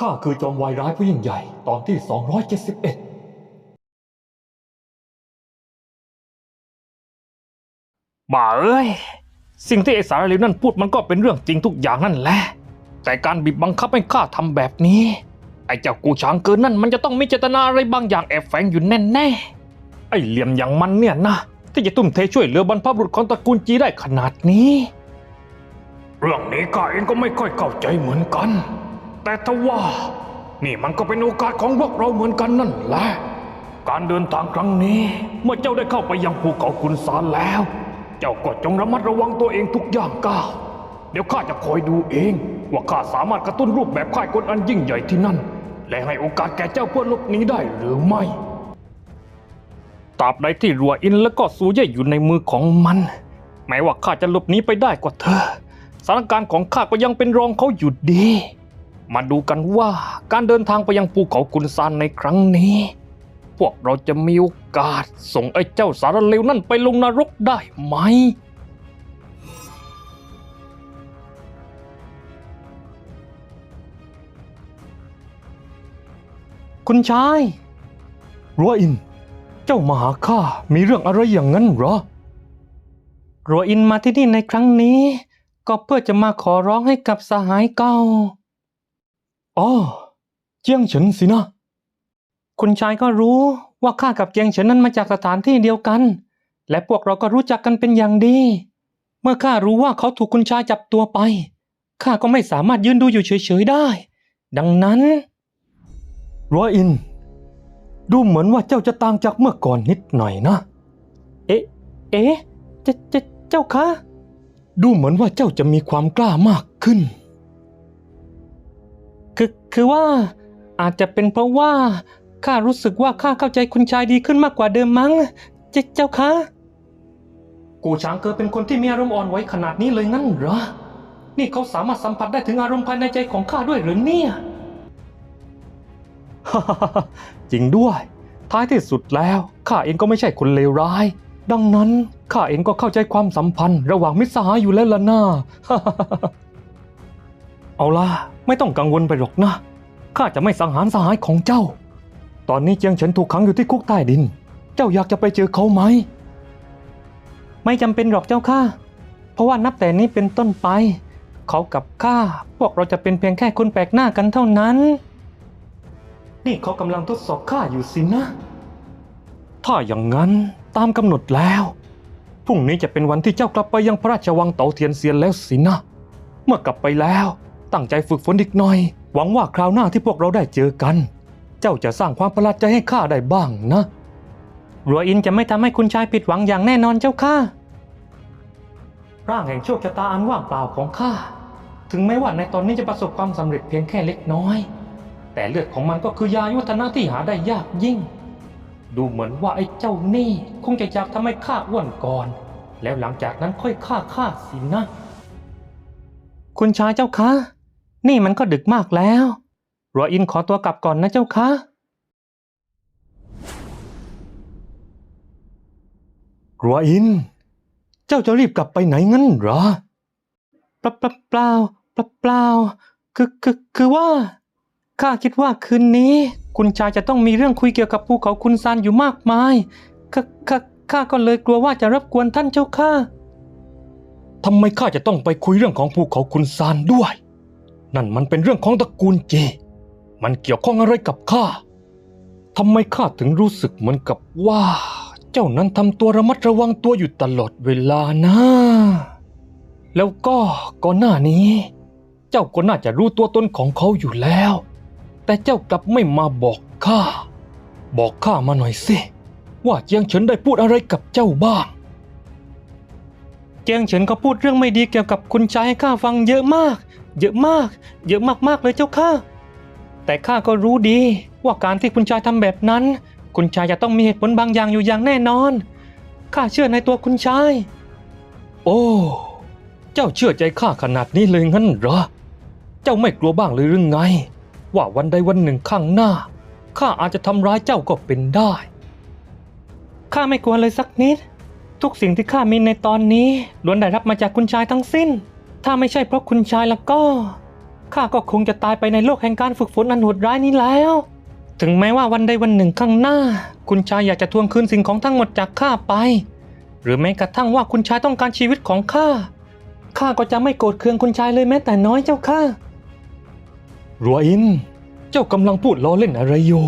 ข้าคือจอมวายร้ายผู้ยิ่งใหญ่ตอนที่ 271บ่าเอ้ย สิ่งที่ไอ้สารเลวนั่นพูดมันก็เป็นเรื่องจริงทุกอย่างนั่นแหละ แต่การบีบบังคับให้ข้าทำแบบนี้ ไอ้เจ้ากูช้างเกินนั่นมันจะต้องมีเจตนาอะไรบางอย่างแอบแฝงอยู่แน่ๆ ไอ้เหลี่ยมอย่างมันเนี่ยนะ ที่จะทุ่มเทช่วยเหลือบรรพบุรุษของตระกูลจีได้ขนาดนี้ เรื่องนี้ข้าเองก็ไม่ค่อยเข้าใจเหมือนกัน แต่ทว่า นี่มันก็เป็นโอกาสของพวกเราเหมือนกันนั่นแหละ การเดินทางครั้งนี้ เมื่อเจ้าได้เข้าไปยังภูเขาคุณสารแล้ว เจ้าก็จงระมัดระวังตัวเองทุกอย่างก้าวเดี๋ยวข้าจะคอยดูเอง ว่าข้าสามารถกระตุ้นรูปแบบค่ายกลอันยิ่งใหญ่ที่นั่น และให้โอกาสแก่เจ้าเพื่อหลบหนีได้หรือไม่ตราบใดที่รัวอินและก็ซูเย่อยู่ในมือของมัน แม้ว่าข้าจะหลบหนีไปได้กว่าเธอสถานการณ์ของข้าก็ยังเป็นรองเขาอยู่ดี มาดูกันว่าการเดินทางไปยังภูเขากุนซานในครั้งนี้ พวกเราจะมีโอกาสส่งไอ้เจ้าสารเลวนั่นไปลงนรกได้ไหม คุณชายรัวอิน เจ้ามาหาข้ามีเรื่องอะไรอย่างนั้นเหรอรัวอินมาที่นี่ในครั้งนี้ ก็เพื่อจะมาขอร้องให้กับสหายเก่า อ๋อเจียงเฉินสินะ คุณชายก็รู้ว่าข้ากับเจียงเฉินนั้นมาจากสถานที่เดียวกัน และพวกเราก็รู้จักกันเป็นอย่างดี เมื่อข้ารู้ว่าเขาถูกคุณชายจับตัวไปข้าก็ไม่สามารถยืนดูอยู่เฉยๆได้ ดังนั้นรัวอิน ดูเหมือนว่าเจ้าจะต่างจากเมื่อก่อนนิดหน่อยนะ เอ๊ะ เอ๊ะเจเจเจ้าคะ ดูเหมือนว่าเจ้าจะมีความกล้ามากขึ้น คือคือว่าอาจจะเป็นเพราะว่าข้ารู้สึกว่าข้าเข้าใจคุณชายดีขึ้นมากกว่าเดิมมั้ง เจเจ้าคะกูช้างเกิดเป็นคนที่มีอารมณ์อ่อนไหวขนาดนี้เลยงั้นเหรอ นี่เขาสามารถสัมผัสได้ถึงอารมณ์ภายในใจของข้าด้วยหรือเนี่ย จริงด้วย ท้ายที่สุดแล้วข้าเองก็ไม่ใช่คนเลวร้าย ดังนั้นข้าเองก็เข้าใจความสัมพันธ์ ระหว่างมิตรสหายอยู่แล้วล่ะนะ เอาล่ะ ไม่ต้องกังวลไปหรอกนะ ข้าจะไม่สังหารสหายของเจ้า ตอนนี้เจียงเฉินถูกขังอยู่ที่คุกใต้ดิน เจ้าอยากจะไปเจอเขาไหม ไม่จำเป็นหรอกเจ้าข้า เพราะว่านับแต่นี้เป็นต้นไป เขากับข้าพวกเราจะเป็นเพียงแค่คนแปลกหน้ากันเท่านั้น นี่เขากำลังทดสอบข้าอยู่สินะ ถ้าอย่างนั้นตามกำหนดแล้วพรุ่งนี้จะเป็นวันที่เจ้ากลับไปยังพระราชวังเต๋าเทียนเซียนแล้วสินะ เมื่อกลับไปแล้ว ตั้งใจฝึกฝนอีกหน่อย หวังว่าคราวหน้าที่พวกเราได้เจอกัน เจ้าจะสร้างความประหลาดใจให้ข้าได้บ้างนะ รัวอินจะไม่ทำให้คุณชายผิดหวังอย่างแน่นอนเจ้าข้าร่างแห่งโชคชะตาอันว่างเปล่าของข้า ถึงแม้ว่าในตอนนี้จะประสบความสำเร็จเพียงแค่เล็กน้อย แต่เลือดของมันก็คือยายุทธนะที่หาได้ยากยิ่ง ดูเหมือนว่าไอ้เจ้านี่ คงจะอยากทำให้ข้าอ้วนก่อน แล้วหลังจากนั้นค่อยฆ่าข้าสินะ คุณชายเจ้าคะ นี่มันก็ดึกมากแล้วรัวอินขอตัวกลับก่อนนะเจ้าคะรัวอิน เจ้าจะรีบกลับไปไหนงั้นเหรอเปล่าเปล่าเปล่าเปล่าเปล่าคือคือคือว่า ข้าคิดว่าคืนนี้ คุณชายจะต้องมีเรื่องคุยเกี่ยวกับภูเขาคุณซานอยู่มากมาย ข้าข้าข้าก็เลยกลัวว่าจะรบกวนท่านเจ้าค่ะทำไมข้าจะต้องไปคุยเรื่องของภูเขาคุณซานด้วย นั่นมันเป็นเรื่องของตระกูลเจ มันเกี่ยวข้องอะไรกับข้าทำไมข้าถึงรู้สึกเหมือนกับว่า เจ้านั้นทำตัวระมัดระวังตัวอยู่ตลอดเวลานะ แล้วก็ก่อนหน้านี้ เจ้าก็น่าจะรู้ตัวตนของเขาอยู่แล้ว แต่เจ้ากลับไม่มาบอกข้า บอกข้ามาหน่อยสิ ว่าเจียงเฉินได้พูดอะไรกับเจ้าบ้าง เจียงเฉินก็พูดเรื่องไม่ดีเกี่ยวกับคุณชายให้ข้าฟังเยอะมาก เยอะมาก เยอะมากๆเลยเจ้าข้าแต่ข้าก็รู้ดีว่าการที่คุณชายทำแบบนั้น คุณชายจะต้องมีเหตุผลบางอย่างอยู่อย่างแน่นอน ข้าเชื่อในตัวคุณชาย โอ้ เจ้าเชื่อใจข้าขนาดนี้เลยงั้นเหรอ เจ้าไม่กลัวบ้างเลยหรือไง ว่าวันใดวันหนึ่งข้างหน้าข้าอาจจะทำร้ายเจ้าก็เป็นได้ ข้าไม่กลัวเลยสักนิด ทุกสิ่งที่ข้ามีในตอนนี้ล้วนได้รับมาจากคุณชายทั้งสิ้น ถ้าไม่ใช่เพราะคุณชายแล้วก็ข้าก็คงจะตายไปในโลกแห่งการฝึกฝนอันโหดร้ายนี้แล้ว ถึงแม้ว่าวันใดวันหนึ่งข้างหน้า คุณชายอยากจะทวงคืนสิ่งของทั้งหมดจากข้าไป หรือแม้กระทั่งว่าคุณชายต้องการชีวิตของข้าข้าก็จะไม่โกรธเคืองคุณชายเลยแม้แต่น้อยเจ้าค่ะรัวอิน เจ้ากำลังพูดล้อเล่นอะไรอยู่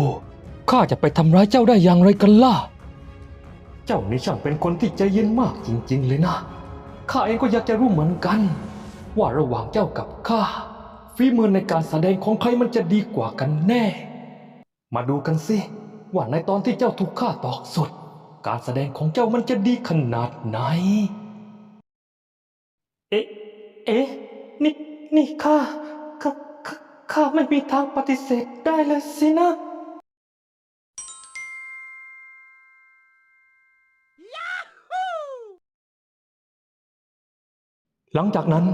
ข้าจะไปทำร้ายเจ้าได้อย่างไรกันล่ะ เจ้านี่ช่างเป็นคนที่ใจเย็นมากจริง ๆ เลยนะ ข้าเองก็อยากจะรู้เหมือนกัน ว่าระหว่างเจ้ากับข้าฝีมือในการแสดงของใครมันจะดีกว่ากันแน่ มาดูกันสิว่าในตอนที่เจ้าถูกฆ่าตอกสด การแสดงของเจ้ามันจะดีขนาดไหน เอ๊ะ เอ๊ะ นี่ นี่ข้าข้าข้าข้าไม่มีทางปฏิเสธได้เลยสินะหลังจากนั้น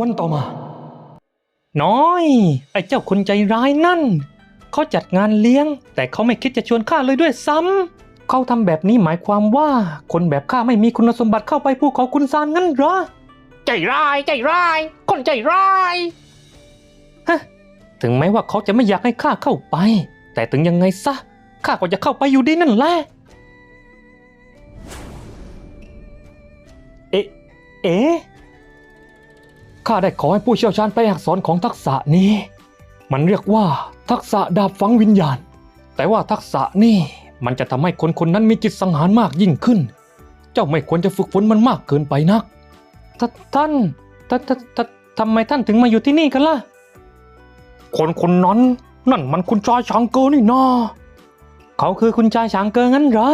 วันต่อมา น้อย ไอ้เจ้าคนใจร้ายนั่น เขาจัดงานเลี้ยง แต่เขาไม่คิดจะชวนข้าเลยด้วยซ้ำ เขาทำแบบนี้หมายความว่า คนแบบข้าไม่มีคุณสมบัติเข้าไปภูเขาคุณซานงั้นเหรอ ใจร้ายใจร้าย คนใจร้ายฮะถึงแม้ว่าเขาจะไม่อยากให้ข้าเข้าไป แต่ถึงยังไงซะข้าก็จะเข้าไปอยู่ดีนั่นแหละ เอ๊ะ เอ๊ะ ข้าได้ขอให้ผู้เชี่ยวชาญไปลอักษรของทักษะนี้ มันเรียกว่าทักษะดาบฝังวิญญาณ แต่ว่าทักษะนี่มันจะทำให้คนคนนั้นมีจิตสังหารมากยิ่งขึ้น เจ้าไม่ควรจะฝึกฝนมันมากเกินไปนักทท่านททททำไมท่านถึงมาอยู่ที่นี่กันล่ะ คนคนนั้นนั่นมันคุณชายช้างเกอนี่นาเขาคือคุณชายฉางเกิงงั้นเหรอ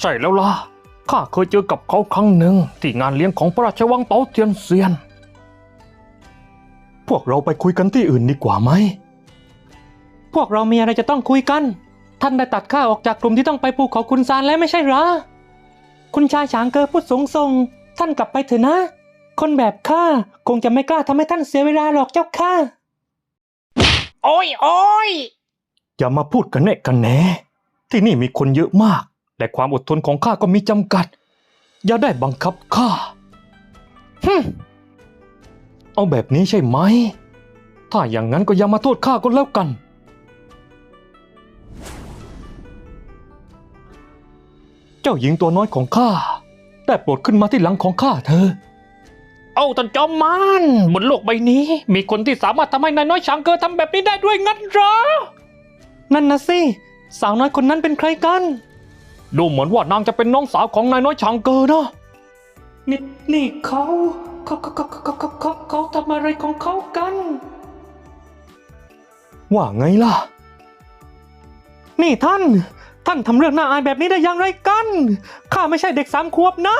ใช่แล้วล่ะ ข้าเคยเจอกับเขาครั้งหนึ่งที่งานเลี้ยงของพระราชวังเปาเทียนเซียน พวกเราไปคุยกันที่อื่นดีกว่าไหม พวกเรามีอะไรจะต้องคุยกัน ท่านได้ตัดข้าออกจากกลุ่มที่ต้องไปภูเขาคุณซานแล้วไม่ใช่เหรอ คุณชายฉางเกอพูดสูงส่ง ท่านกลับไปเถอะนะ คนแบบข้าคงจะไม่กล้าทำให้ท่านเสียเวลาหรอกเจ้าค่ะ โอ้ยโอ้ยอย่ามาพูดกันแน่กันแหนที่นี่มีคนเยอะมาก และความอดทนของข้าก็มีจำกัด อย่าได้บังคับข้าฮึม เอาแบบนี้ใช่ไหม ถ้าอย่างนั้นก็อย่ามาโทษข้าก็แล้วกัน เจ้าหญิงตัวน้อยของข้าได้โปรดขึ้นมาที่หลังของข้าเธอ เอาท่านจอมมานบนโลกใบนี้ มีคนที่สามารถทำให้นายน้อยช้างเกอทำแบบนี้ได้ด้วยงั้นเหรอ นั่นนะสิ สาวน้อยคนนั้นเป็นใครกัน ดูเหมือนว่านางจะเป็นน้องสาวของนายน้อยช้างเกอนะ นี่นี่เขา เขาเขาเขาเขาเขาเขาเขาทำอะไรของเขากัน ว่าไงล่ะ นี่ท่าน ท่านทำเรื่องน่าอายแบบนี้ได้อย่างไรกัน ข้าไม่ใช่เด็กสามขวบนะ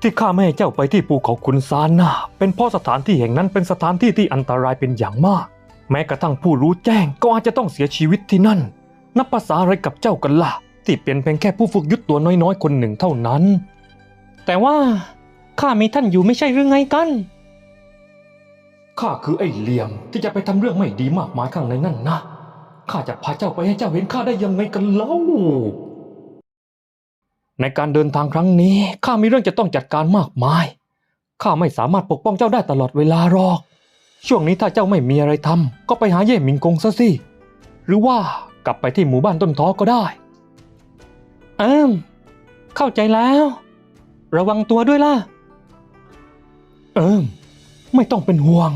ที่ข้าไม่ให้เจ้าไปที่ภูเขาคุนซานนะเป็นเพราะสถานที่แห่งนั้นเป็นสถานที่ที่อันตรายเป็นอย่างมาก แม้กระทั่งผู้รู้แจ้งก็อาจจะต้องเสียชีวิตที่นั่น นับภาษาอะไรกับเจ้ากันล่ะ ที่เป็นเพียงแค่ผู้ฝึกยุทธตัวน้อยๆ คนหนึ่งเท่านั้น แต่ว่าข้ามีท่านอยู่ไม่ใช่หรือไงกัน ข้าคือไอ้เหลี่ยมที่จะไปทำเรื่องไม่ดีมากมายข้างในนั่นนะ ข้าจะพาเจ้าไปให้เจ้าเห็นข้าได้ยังไงกันเล่า ในการเดินทางครั้งนี้ข้ามีเรื่องจะต้องจัดการมากมาย ข้าไม่สามารถปกป้องเจ้าได้ตลอดเวลาหรอก ช่วงนี้ถ้าเจ้าไม่มีอะไรทำก็ไปหาเย่หมิงกงซะสิ หรือว่ากลับไปที่หมู่บ้านต้นท้อก็ได้ อิมเข้าใจแล้ว ระวังตัวด้วยล่ะ เอิมไม่ต้องเป็นห่วง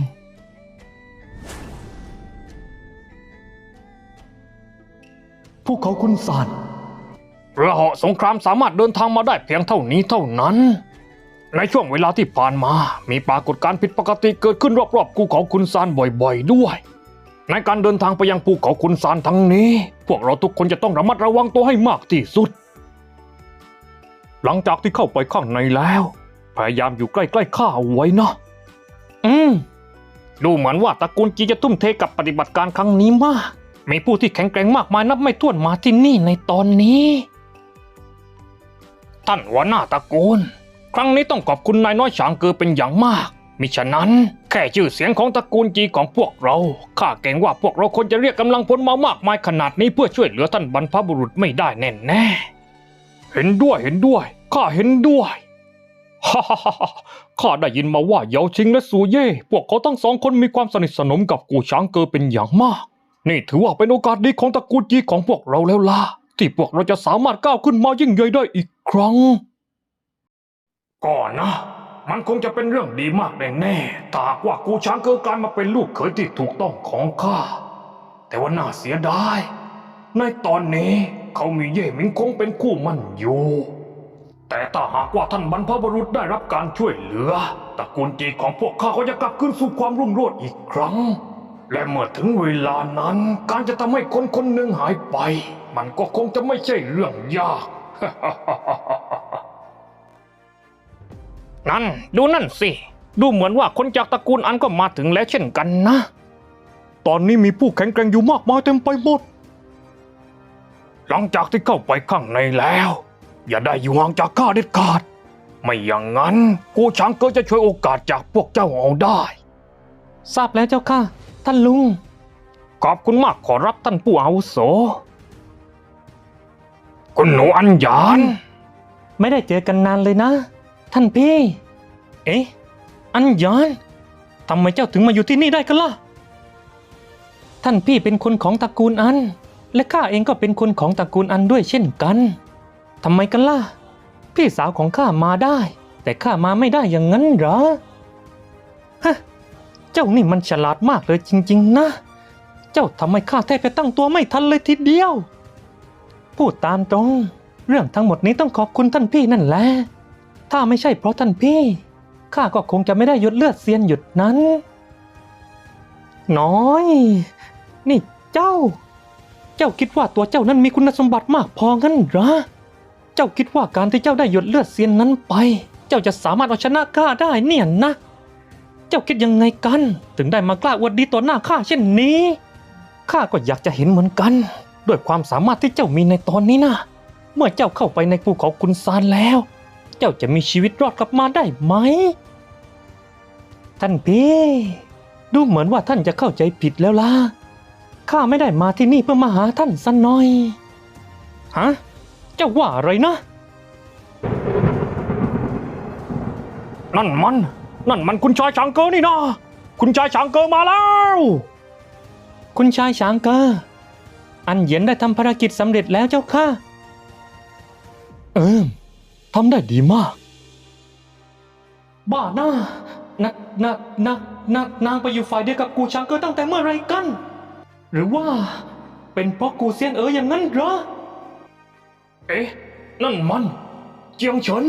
พวกเขาคุณสารเรือเหาะสงครามสามารถเดินทางมาได้เพียงเท่านี้เท่านั้น ในช่วงเวลาที่ผ่านมา มีปรากฏการณ์ผิดปกติเกิดขึ้นรอบๆภูเขาคุนซานบ่อยๆด้วย ในการเดินทางไปยังภูเขาคุนซานทั้งนี้ พวกเราทุกคนจะต้องระมัดระวังตัวให้มากที่สุด หลังจากที่เข้าไปข้างในแล้ว พยายามอยู่ใกล้ๆข้าเอาไว้นะ อืม ดูเหมือนว่าตระกูลจีจะทุ่มเทกับปฏิบัติการครั้งนี้มาก มีผู้ที่แข็งแกร่งมากมายนับไม่ถ้วนมาที่นี่ในตอนนี้ ท่านหัวหน้าตระกูล ครั้งนี้ต้องขอบคุณนายน้อยฉางเกอเป็นอย่างมากมิฉะนั้นแค่ชื่อเสียงของตระกูลจีของพวกเราข้าเกรงว่าพวกเราควรจะเรียกกำลังพลมามากมายขนาดนี้เพื่อช่วยเหลือท่านบรรพบุรุษไม่ได้แน่แน่ๆ เห็นด้วยเห็นด้วยข้าเห็นด้วยฮ่าฮ่าฮ่าข้าได้ยินมาว่าเยาชิงและซูเย่พวกเขาทั้งสองคนมีความสนิทสนมกับกูช้างเกอเป็นอย่างมาก นี่ถือว่าเป็นโอกาสดีของตระกูลจีของพวกเราแล้วล่ะที่พวกเราจะสามารถก้าวขึ้นมายิ่งใหญ่ได้อีกครั้ง ก่อนนะ มันคงจะเป็นเรื่องดีมากแน่ๆถ้าหากว่ากูช้างเกอกลายมาเป็นลูกเขยที่ถูกต้องของข้าแต่ว่าน่าเสียดายในตอนนี้ เขามีเย่หมิงคงเป็นคู่มั่นอยู่ แต่ถ้าหากว่าท่านบรรพบุรุษได้รับการช่วยเหลือตระกูลจีของพวกข้าก็จะกลับคืนสู่ความรุ่งโรจน์อีกครั้ง และเมื่อถึงเวลานั้น การจะทำให้คนคนหนึ่งหายไป มันก็คงจะไม่ใช่เรื่องยาก นั่นดูนั่นสิ ดูเหมือนว่าคนจากตระกูลอันก็มาถึงแล้วเช่นกันนะ ตอนนี้มีผู้แข็งแกร่งอยู่มากมายเต็มไปหมด หลังจากที่เข้าไปข้างในแล้ว อย่าได้อยู่ห่างจากข้าเด็ดขาด ไม่อย่างนั้นกูช้างเก็จะช่วยโอกาสจากพวกเจ้าเอาได้ ทราบแล้วเจ้าค่ะ ท่านลุง ขอบคุณมากขอรับท่านผู้อาวุโส คุณหนูอัญญาน ไม่ได้เจอกันนานเลยนะ ท่านพี่ เอ๊ะ อันยานทำไมเจ้าถึงมาอยู่ที่นี่ได้กันล่ะ ท่านพี่เป็นคนของตระกูลอัน และข้าเองก็เป็นคนของตระกูลอันด้วยเช่นกันทำไมกันล่ะ พี่สาวของข้ามาได้ แต่ข้ามาไม่ได้อย่างนั้นเหรอฮะเจ้านี่มันฉลาดมากเลยจริง ๆ นะ เจ้าทำให้ข้าแทบจะตั้งตัวไม่ทันเลยทีเดียว พูดตามตรง เรื่องทั้งหมดนี้ต้องขอบคุณท่านพี่นั่นแหละ ถ้าไม่ใช่เพราะท่านพี่ข้าก็คงจะไม่ได้หยดเลือดเซียนหยุดนั้น น้อย นี่เจ้า เจ้าคิดว่าตัวเจ้านั้นมีคุณสมบัติมากพองั้นเหรอ เจ้าคิดว่าการที่เจ้าได้หยดเลือดเซียนนั้นไป เจ้าจะสามารถเอาชนะข้าได้เนี่ยนะ เจ้าคิดยังไงกัน ถึงได้มากล้าอวดดีต่อหน้าข้าเช่นนี้ ข้าก็อยากจะเห็นเหมือนกัน ด้วยความสามารถที่เจ้ามีในตอนนี้นะ เมื่อเจ้าเข้าไปในภูเขาคุณซานแล้ว เจ้าจะมีชีวิตรอดกลับมาได้ไหม ท่านพี่ ดูเหมือนว่าท่านจะเข้าใจผิดแล้วล่ะ ข้าไม่ได้มาที่นี่เพื่อมาหาท่านสันหน่อย ฮะ เจ้าว่าอะไรนะ นั่นมัน นั่นมันคุณชายช้างเกินี่นะ คุณชายช้างเกิมาแล้ว คุณชายช้างเกอร์อันเหยียนได้ทำภารกิจสำเร็จแล้วเจ้าค่ะ เออทำได้ดีมาก บ้าหน้า นักนักนักนักนางไปอยู่ฝ่ายเดียวกับกูช้างเกอร์ตั้งแต่เมื่อไรกัน หรือว่า เป็นเพราะกูเซียนเอ๋ออย่างนั้นเหรอ เอ๊ะ นั่นมัน เจียงเฉิน